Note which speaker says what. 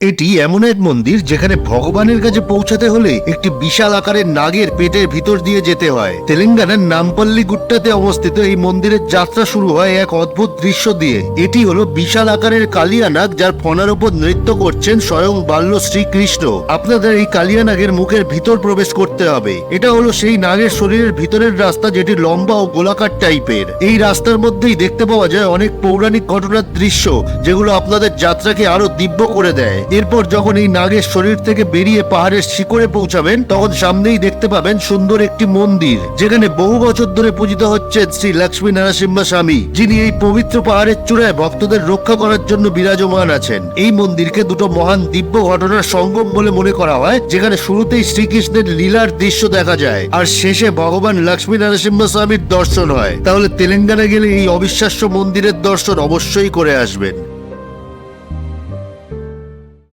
Speaker 1: এটি এমন এক মন্দির যেখানে ভগবানের কাছে পৌঁছাতে হলে একটি বিশাল আকারের নাগের পেটের ভিতর দিয়ে যেতে হয়। তেলেঙ্গানার নামপল্লী গুট্টাতে অবস্থিত এই মন্দিরের যাত্রা শুরু হয় এক অদ্ভুত দৃশ্য দিয়ে। এটি হলো বিশাল আকারের কালিয়ানাগ যার ফনার উপর নৃত্য করছেন স্বয়ং বাল্য শ্রীকৃষ্ণ। আপনাদের এই কালিয়ানাগের মুখের ভিতর প্রবেশ করতে হবে। এটা হলো সেই নাগের শরীরের ভিতরের রাস্তা যেটি লম্বা ও গোলাকার টাইপের। এই রাস্তার মধ্যেই দেখতে পাওয়া যায় অনেক পৌরাণিক ঘটনার দৃশ্য, যেগুলো আপনাদের যাত্রাকে আরও দিব্য করে দেয়। এরপর যখন এই নাগের শরীর থেকে বেরিয়ে পাহাড়ের শিখরে পৌঁছাবেন, তখন সামনেই দেখতে পাবেন সুন্দর একটি মন্দির, যেখানে বহু বছর ধরে পূজিত হচ্ছেন শ্রী লক্ষ্মী নারাসিম্হা স্বামী, যিনি এই পবিত্র পাহাড়ের চূড়ায় ভক্তদের রক্ষা করার জন্য বিরাজমান আছেন। এই মন্দিরকে দুটো মহান দিব্য ঘটনার সঙ্গম বলে মনে করা হয়, যেখানে শুরুতেই শ্রীকৃষ্ণের লীলার দৃশ্য দেখা যায়, আর শেষে ভগবান লক্ষ্মী নারাসিম্হা স্বামীর দর্শন হয়। তাহলে তেলেঙ্গানা গেলে এই অবিশ্বাস্য মন্দিরের দর্শন অবশ্যই করে আসবেন।